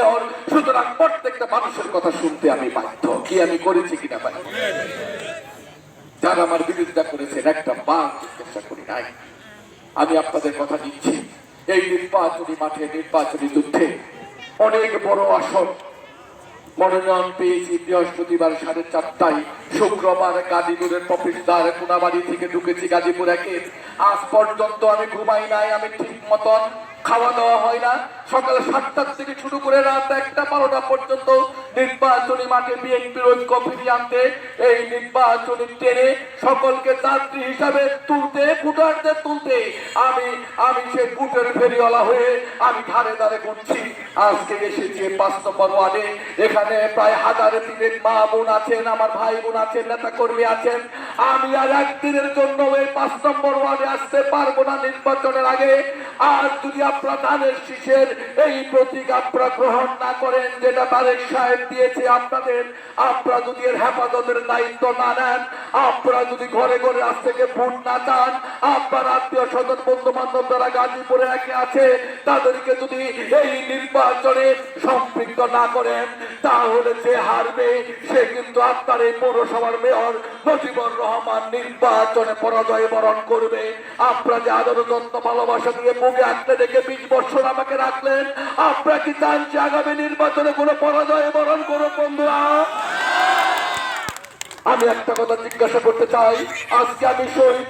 Mayor সুতরাং প্রত্যেকটা মানুষের কথা শুনতে আমি বাধ্য। কি আমি করেছি কিনা পাই যারা আমার বিরোধিতা করেছেন, একটা বার জিজ্ঞাসা করি নাই। আমি আপনাদের কথা দিচ্ছি। এই নির্বাচনী মাঠে, নির্বাচনী যুদ্ধে অনেক বড় আসন মনোনয়ন পেয়েছি, বৃহস্পতিবার সাড়ে চারটায় শুক্রবার গাজীপুরের প্রফেসর কোনাবাড়ি থেকে ঢুকেছি গাজীপুর একে। আজ পর্যন্ত আমি ঘুমাই নাই, আমি ঠিক মতন খাওয়া দাওয়া হয় না। সকাল সাতটার থেকে শুরু করে রাত একটা বারোটা পর্যন্ত নির্বাচনী মাঠে বিএনপির ঐক্য ফিরিয়ে আনতে। এই নির্বাচনী ট্রেনে সকলকে যাত্রী হিসাবে তুলতে, ভোটারদের তুলতে। আমি আমি সেই বুটের ফেরিওয়ালা হয়ে আমি ধারে ধারে ঘুরছি। আজকে এসেছি পাঁচ নম্বর ওয়ার্ডে। এখানে প্রায় হাজারে তিনের মা বোন আছেন, আমার ভাই বোন আছেন নেতা কর্মী আছেন। আমি আর একদিনের জন্য এই পাঁচ নম্বর ওয়ার্ডে আসতে পারব না নির্বাচনের আগে। আর যদি আপনারা ধানের শীষের এই প্রতীক আপনারা গ্রহণ না করেন, যেটা তারেক সাহেব দিয়েছে আপনাদের, আপনারা যদি এর হেফাজতের দায়িত্ব না নেন, আপনারা যদি ঘরে ঘরে আজ থেকে ভোট না চান, আপনার আত্মীয় স্বজন বন্ধু বান্ধব যারা গাজীপুরে একে আছে, তাদেরকে যদি এই নির্বাচনে সম্পৃক্ত না করেন তাহলে যে হারবে, সে কিন্তু আপনার এই পৌরসভার মেয়র নজিবুর রহমান নির্বাচনে পরাজয় বরণ করবে। আপনারা যে আদর যত্ন, ভালোবাসা দিয়ে বুকে আঁকড়ে রেখে বিশ বছর আমাকে রাখলেন, আপনারা কি চান যে আগামী নির্বাচনে কোনো পরাজয় বরণ করো বন্ধুরা? আমি একটা কথা জিজ্ঞাসা করতে চাই, আজকে আমি শহীদ